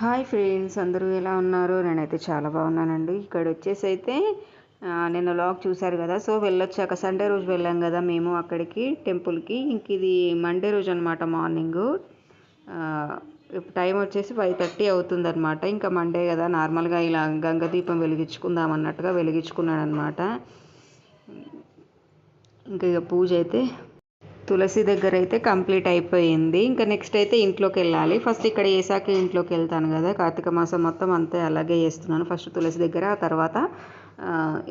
Hi friends అందరూ ఎలా ఉన్నారు? నేనైతే చాలా బాగున్నానండి. ఇక్కడ వచ్చేసి అయితే నేను నిన్న లాగ్ చూశారు కదా సో వెళ్ళొచ్చాక సండే రోజు వెళ్ళాం కదా మేము అక్కడికి టెంపుల్కి. ఇంక ఇది మండే రోజు అనమాట మార్నింగ్. టైం వచ్చేసి ఫైవ్ థర్టీ అవుతుందన్నమాట. ఇంకా మండే కదా నార్మల్గా ఇలా గంగ దీపం వెలిగించుకుందాం అన్నట్టుగా వెలిగించుకున్నాడు అనమాట ఇంకా ఇక పూజ అయితే తులసి దగ్గర అయితే కంప్లీట్ అయిపోయింది. ఇంకా నెక్స్ట్ అయితే ఇంట్లోకి వెళ్ళాలి ఫస్ట్ ఇక్కడ వేసాక ఇంట్లోకి వెళ్తాను కదా. కార్తీక మాసం మొత్తం అంతే అలాగే చేస్తున్నాను. ఫస్ట్ తులసి దగ్గర ఆ తర్వాత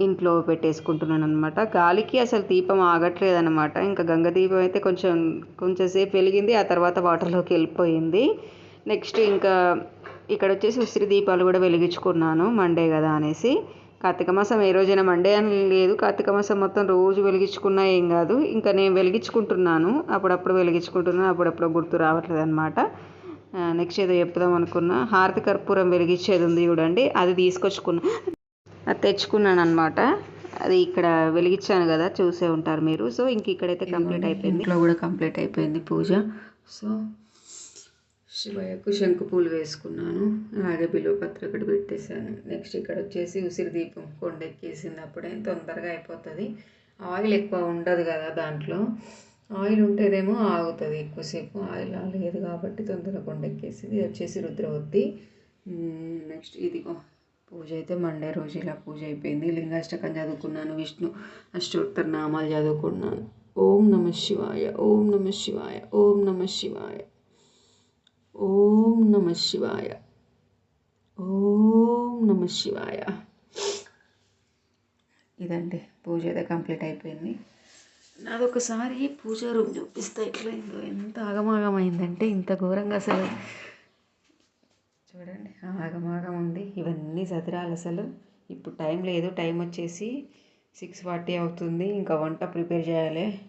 ఇంట్లో పెట్టేసుకుంటున్నాను అనమాట గాలికి అసలు దీపం ఆగట్లేదు అనమాట ఇంకా గంగ దీపం అయితే కొంచెం కొంచెం సేపు వెలిగింది. ఆ తర్వాత వాటర్లోకి వెళ్ళిపోయింది. నెక్స్ట్ ఇంకా ఇక్కడ వచ్చేసి ఉసిరి దీపాలు కూడా వెలిగించుకున్నాను. మండే కదా అనేసి. కార్తీక మాసం ఏ రోజైనా మండే అని లేదు. కార్తీక మాసం మొత్తం రోజు వెలిగించుకున్నా ఏం కాదు. ఇంకా నేను వెలిగించుకుంటున్నాను. అప్పుడప్పుడు వెలిగించుకుంటున్నాను అప్పుడప్పుడు గుర్తు రావట్లేదు అనమాట నెక్స్ట్ ఏదో చెప్దాం అనుకున్నా. హారతి కర్పూరం వెలిగించేది ఉంది చూడండి. అది తీసుకొచ్చుకున్నా. అది తెచ్చుకున్నాను అనమాట అది ఇక్కడ వెలిగించాను కదా. చూసే ఉంటారు మీరు. సో ఇంక ఇక్కడైతే కంప్లీట్ అయిపోయింది. ఇంట్లో కూడా కంప్లీట్ అయిపోయింది పూజ. సో శివయ్యకు శంకు పూలు వేసుకున్నాను. అలాగే బిల్వ పత్ర ఒకటి పెట్టేశాను. నెక్స్ట్ ఇక్కడ వచ్చేసి ఉసిరి దీపం కొండెక్కేసింది అప్పుడే తొందరగా అయిపోతుంది. ఆయిల్ ఎక్కువ ఉండదు కదా దాంట్లో. ఆయిల్ ఉంటేనేమో ఆగుతుంది ఎక్కువసేపు. ఆయిల్ లేదు కాబట్టి తొందరగా కొండెక్కేసింది. ఇది వచ్చేసి రుద్రవతి. నెక్స్ట్ ఇదిగో. పూజ అయితే మండే రోజు ఇలా పూజ అయిపోయింది. లింగాష్టకం చదువుకున్నాను. విష్ణు అష్టోత్తర నామాలు చదువుకున్నాను. ఓం నమ శివాయ. ఓం నమ శివాయ. ఓం నమ శివాయ. ఓం నమ శివాయ. ఓం నమ శివాయ. ఇదండి పూజ అయితే కంప్లీట్ అయిపోయింది. నాదొకసారి పూజ రూమ్ చూపిస్తే ఎట్లయిందో ఎంత ఆగమాగమైందంటే ఇంత ఘోరంగా అసలు. చూడండి ఆగమాగం ఉంది. ఇవన్నీ సదరాలు అసలు. ఇప్పుడు టైం లేదు టైం వచ్చేసి సిక్స్ ఫార్టీ అవుతుంది. ఇంకా వంట ప్రిపేర్ చేయాలి.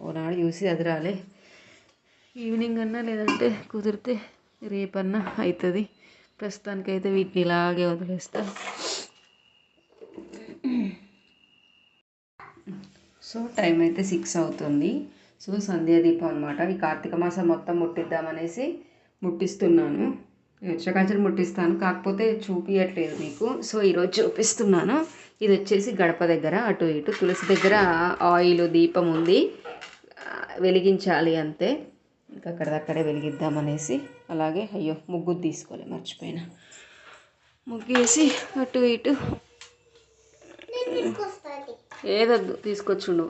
ఓనాడు చూసి సదరాలి. ఈవినింగ్ అన్నా లేదంటే కుదిరితే రేపన్నా అవుతుంది ప్రస్తుతానికైతే వీటిని ఇలాగే వదిలేస్తా. సో టైం అయితే సిక్స్ అవుతుంది. సో సంధ్యాదీపం అనమాట ఈ కార్తీక మాసం మొత్తం ముట్టిద్దామనేసి ముట్టిస్తున్నాను. వచ్చకాంచెలు ముట్టిస్తాను. కాకపోతే చూపించట్లేదు మీకు. సో ఈరోజు చూపిస్తున్నాను. ఇది వచ్చేసి గడప దగ్గర అటు ఇటు. తులసి దగ్గర ఆయిల్ దీపం ఉంది. వెలిగించాలి అంతే. ఇంకా అక్కడదక్కడే వెలిగిద్దామనేసి అలాగే అయ్యో ముగ్గు తీసుకోలే మర్చిపోయినా. ముగ్గు వేసి అటు ఇటు. ఏదొద్దు తీసుకొచ్చుండు.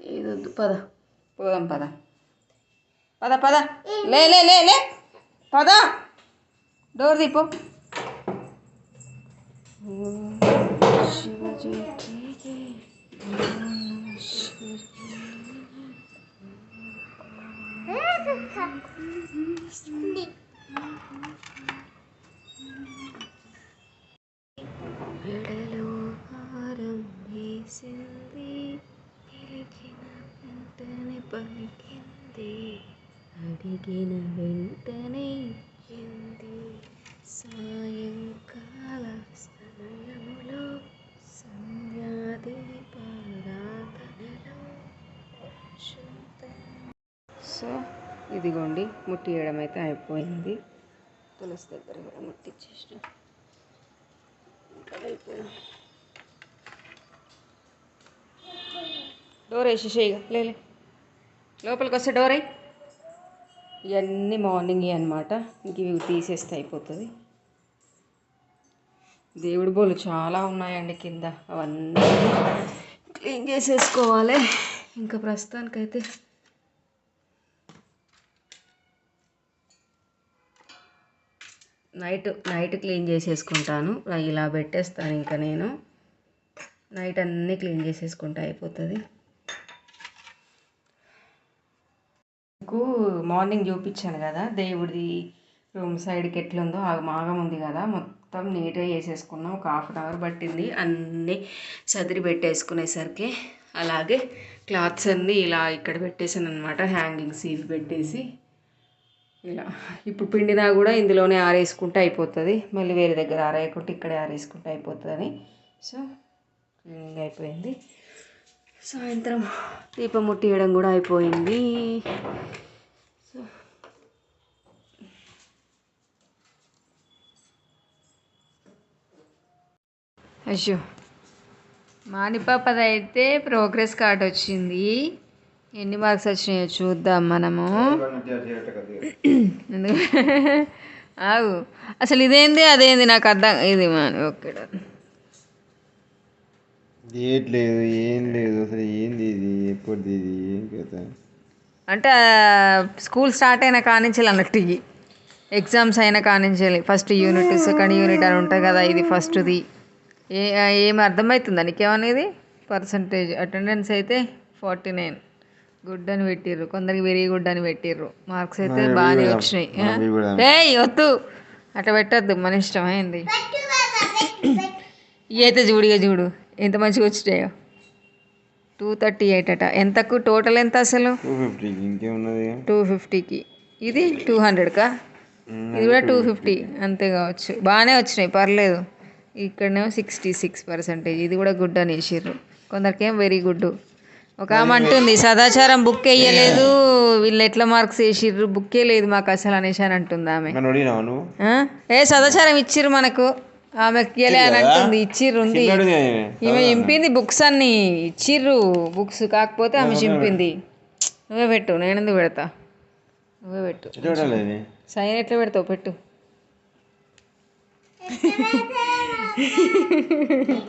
ఏదొద్దు పద. పోదాం పద. పద పద. లే లే లే లే. పద. డోర్ దీపో శివజీ పలికింది అడిగిన వెంటనే ఇచ్చింది సాయంకాల ఇదిగోండి ముట్టియడం అయితే అయిపోయింది. తులసి దగ్గర కూడా ముట్టించేసిన డోర్ వేసేసేయిగా లేలే లోపలికి వస్తే డోర్ అయ్యి ఇవన్నీ మార్నింగ్ అనమాట ఇంక ఇవి తీసేస్తే అయిపోతుంది. దేవుడి బోలు చాలా ఉన్నాయండి కింద. అవన్నీ క్లీన్ చేసేసుకోవాలి. ఇంకా ప్రస్తుతానికైతే నైట్ నైట్ క్లీన్ చేసేసుకుంటాను. ఇలా పెట్టేస్తాను ఇంకా నేను. నైట్ అన్నీ క్లీన్ చేసేసుకుంటే అయిపోతుంది. మీకు మార్నింగ్ చూపించాను కదా దేవుడిది రూమ్ సైడ్కి ఎట్లుందో ఆగం ఉంది కదా మొత్తం నీట్గా చేసేసుకున్నాం. ఒక హాఫ్ అన్ అవర్ పట్టింది. అన్నీ సదిరి పెట్టేసుకునేసరికి అలాగే క్లాత్స్ అన్నీ ఇలా ఇక్కడ పెట్టేసాను అనమాట హ్యాంగింగ్స్ ఇవి పెట్టేసి. ఇలా. ఇప్పుడు పిండినా కూడా ఇందులోనే ఆరేసుకుంటే అయిపోతుంది. మళ్ళీ వేరే దగ్గర ఆరేయకుంటే ఇక్కడే ఆరేసుకుంటే అయిపోతుందని. సో క్లీనింగ్ అయిపోయింది. సాయంత్రం దీపం ముట్టియడం కూడా అయిపోయింది. సో అయ్యో. మానిపాపదైతే ప్రోగ్రెస్ కార్డ్ వచ్చింది. ఎన్ని మార్క్స్ వచ్చినాయో చూద్దాం మనము. ఆగు. అసలు ఇదేంది అదేంది? నాకు అర్థం ఇది ఓకే. లేదు ఏం లేదు. అసలు ఏంది ఇది? ఎప్పటిది ఇది? ఏం కదా అంటే స్కూల్ స్టార్ట్ అయిన కానించాలి అన్నట్టు ఇవి ఎగ్జామ్స్ అయిన కానించాలి ఫస్ట్ యూనిట్ సెకండ్ యూనిట్ అని ఉంటుంది కదా ఇది ఫస్ట్ది. ఏ ఏం అర్థమవుతుందా నీకేమనేది? పర్సంటేజ్ అటెండెన్స్ అయితే ఫార్టీ నైన్. గుడ్ అని పెట్టిర్రు. కొందరికి వెరీ గుడ్ అని పెట్టిర్రు. మార్క్స్ అయితే బాగానే వచ్చినాయి. ఏయ్ వద్దు. అట్లా పెట్టద్దు. మన ఇష్టం అయింది అయితే చూడు ఇక చూడు. ఎంత మంచిగా వచ్చినాయో. టూ థర్టీ ఎయిట్ అట. ఎంతకు? టోటల్ ఎంత అసలు? టూ ఫిఫ్టీకి ఇంకేమున్నది టూ ఫిఫ్టీకి ఇది టూ హండ్రెడ్కా ఇది కూడా టూ ఫిఫ్టీ అంతే కావచ్చు. బాగానే వచ్చినాయి. పర్లేదు. ఇక్కడనేమో సిక్స్టీ సిక్స్ పర్సెంటేజ్ ఇది కూడా గుడ్ అని వేసిర్రు. కొందరికేం వెరీ గుడ్ ఒక ఆమె అంటుంది సదాచారం బుక్ వేయలేదు వీళ్ళు ఎట్లా మార్క్స్ వేసిర్రు? బుక్కే లేదు మాకు అసలు అనేసి అని అంటుంది ఆమె. ఆ? ఏ సదాచారం ఇచ్చిర్రు మనకు. ఆమెకి ఇయ్యలే అని అంటుంది ఇచ్చిర్రు ఉంది. ఈమె చింపింది బుక్స్ అన్ని. ఇచ్చిర్రు బుక్స్ కాకపోతే ఆమె చింపింది. నువ్వే పెట్టు నేను ఎందుకు పెడతా? నువ్వే పెట్టు. ఇది? సైన్ ఎట్లా పెడతావు? పెట్టు.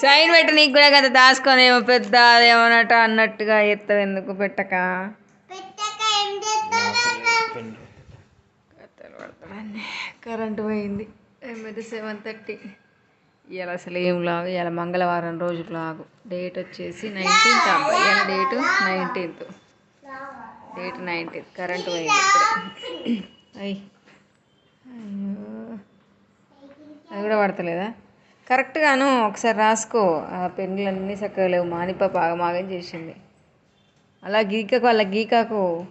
సైన్ పెట్టు నీకు కూడా కదా దాచుకొని ఏమో పెద్ద అదేమన్నట్టు అన్నట్టుగా ఎత్తావు ఎందుకు? పెట్టక. కరెంటు పోయింది. ఏమైతే సెవెన్ థర్టీ ఇవాళ అసలు ఏం లాగు? ఇవాళ మంగళవారం రోజు లాగు. డేట్ వచ్చేసి నైన్టీన్త్ అబ్బాయి ఇవాళ date nineteenth date nineteenth current పోయింది ఇప్పుడే. అయ్యో. అది కూడా పడతలేదా? కరెక్ట్గాను ఒకసారి రాసుకో. ఆ పెన్నులు అన్నీ చక్కగా లేవు. మానిపాప ఆగమాగం చేసింది. అలా గీకకు అలా గీకాకు.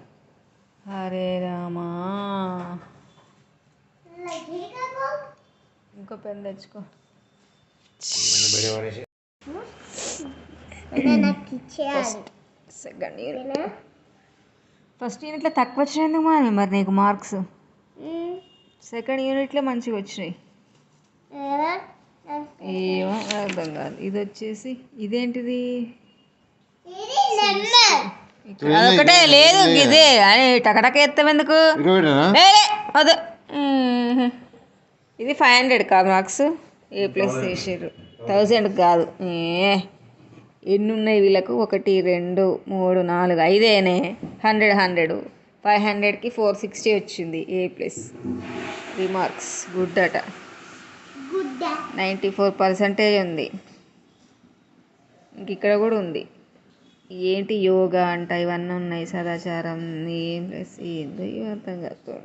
హరే రామా. ఇంకో పెన్ తెచ్చుకో. సెకండ్ యూనిట్ ఫస్ట్ యూనిట్లో తక్కువ వచ్చినందుకు మామి మరి నీకు మార్క్స్? సెకండ్ యూనిట్లో మంచిగా వచ్చినాయి. ఏమో అర్థం కాదు. ఇది వచ్చేసి ఇదేంటిది? ఇక్కడ అదొకటే లేదు ఇదే. అని టకటక ఎత్తాం ఎందుకు మ్మ్. ఇది ఫైవ్ హండ్రెడ్ కా మార్క్స్ ఏ ప్లస్ చేసారు థౌజండ్ కాదు. ఏ ఎన్ని ఉన్నాయి వీళ్ళకు? ఒకటి రెండు మూడు నాలుగు ఐదేనే. Hundred hundred. ఫైవ్ హండ్రెడ్కి ఫోర్ సిక్స్టీ వచ్చింది. A plus. రిమార్క్స్. గుడ్ అట. నైంటీ ఫోర్ పర్సంటేజ్ ఉంది. ఇంక ఇక్కడ కూడా ఉంది. ఏంటి యోగా అంట? ఇవన్నీ ఉన్నాయి సదాచారం. ఏం ప్లస్ ఏందో ఇవి అర్థం కాదు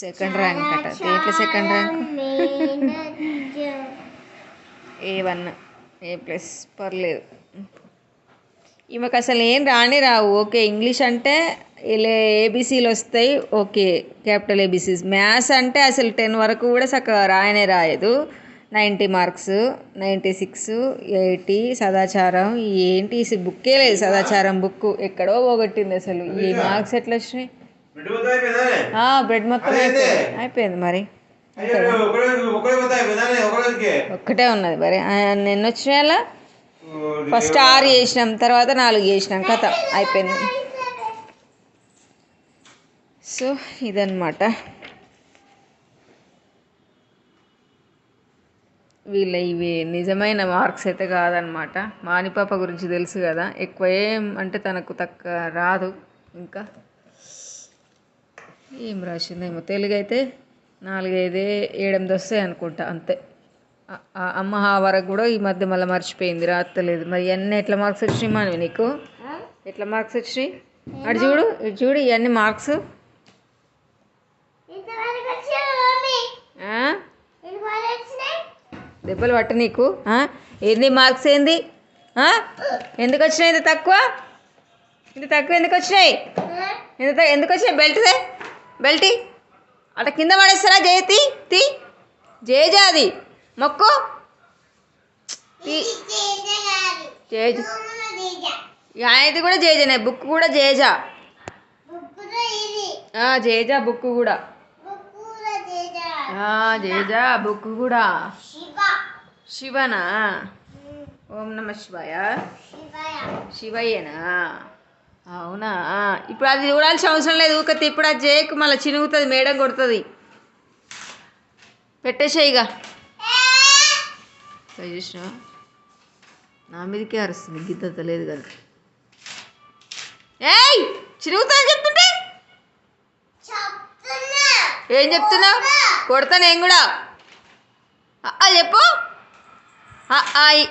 సెకండ్ ర్యాంక్ అట. దేంట్లో second rank? A one A plus పర్లేదు. ఈమెకు అసలు ఏం రాని రావు. ఓకే ఇంగ్లీష్ అంటే ఇలా ఏబీసీలు వస్తాయి. ఓకే క్యాపిటల్ ఏబీసీస్ మ్యాథ్స్ అంటే అసలు టెన్ వరకు కూడా చక్కగా రాయనే రాయదు. Ninety marks ninety six eighty సదాచారం. ఏంటి బుక్కే లేదు సదాచారం బుక్ ఎక్కడో పోగొట్టింది అసలు. ఈ మార్క్స్ ఎట్లా వచ్చినాయి? బ్రెడ్ మొత్తం అయిపోయింది. మరి. ఒక్కటే ఉన్నది మరి. వచ్చినాయి అలా ఫస్ట్ ఆరు చేసినాం తర్వాత నాలుగు చేసినాం. కథ అయిపోయింది. సో ఇదన్నమాట. వీళ్ళ ఇవి నిజమైన మార్క్స్ అయితే కాదనమాట మానిపాప గురించి తెలుసు కదా. ఎక్కువ ఏం అంటే తనకు తక్కువ రాదు. ఇంకా ఏం రాసిందేమో. తెలుగు అయితే నాలుగైదే ఏడెనిమిది వస్తాయి అనుకుంటా. అంతే. అమ్మ ఆ వరకు కూడా ఈ మధ్య మళ్ళీ మర్చిపోయింది. రాత్తలేదు మరి ఇవన్నీ ఎట్లా మార్క్స్ వచ్చినాయి మనవి నీకు? ఎట్లా మార్క్స్ వచ్చినాయి? అటు చూడు ఇటు చూడు ఇవన్నీ మార్క్స్. దెబ్బలు పట్ట నీకు? ఏంది మార్క్స్ ఏంది? ఎందుకు వచ్చినాయి ఇంత తక్కువ? ఇంత తక్కువ ఎందుకు వచ్చినాయి? ఎంత ఎందుకు వచ్చినాయి? బెల్ట్ దే బెల్ట్ అట కింద పడేస్తారా జయతి? తీ. జయజాది మొక్కు. జేజ. ఇది కూడా జేజనే బుక్ కూడా జేజా. జేజా బుక్ కూడా. జేజా బుక్ కూడా. శివనా? ఓం నమ శివాయ. శివయ్యనా? అవునా? ఇప్పుడు అది చూడాల్సిన అవసరం లేదు. ఊకతే ఇప్పుడు అది చేయకు మళ్ళీ చినుగుతుంది మేడం కొడుతుంది. పెట్టేసేయిగా చూసిన నా మీదకే అరుస్తుంది గిద్దత లేదు కదా. ఏయ్! చిరుగుతుంది చెప్తుంటే? ఏం చెప్తున్నావు? కొడతా నేను కూడా. చెప్పు.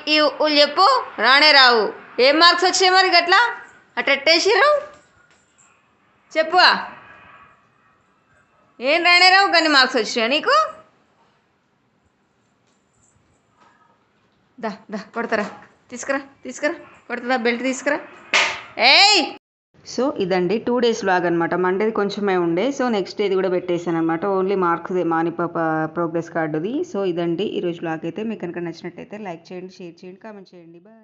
ఈ, చెప్పు. రానే రావు. ఏం మార్క్స్ వచ్చాయి మరి గట్లా? అటు చెప్పు. ఏం రానే రావు కానీ మార్క్స్ వచ్చాయా నీకు? దా దా కొడతారా? తీసుకురా తీసుకురా. కొడతారా బెల్ట్ తీసుకురా. ఏయ్! సో ఇదండి టూ డేస్ బ్లాగ్ అనమాట మండేది కొంచెమే ఉండే సో నెక్స్ట్ డేది కూడా పెట్టేశాను అనమాట ఓన్లీ మార్క్స్ మానిపాప ప్రోగ్రెస్ కార్డుది సో ఇదండి ఈరోజు బ్లాగ్ అయితే. మీకు కనుక నచ్చినట్టయితే లైక్ చేయండి షేర్ చేయండి కామెంట్ చేయండి. బాయ్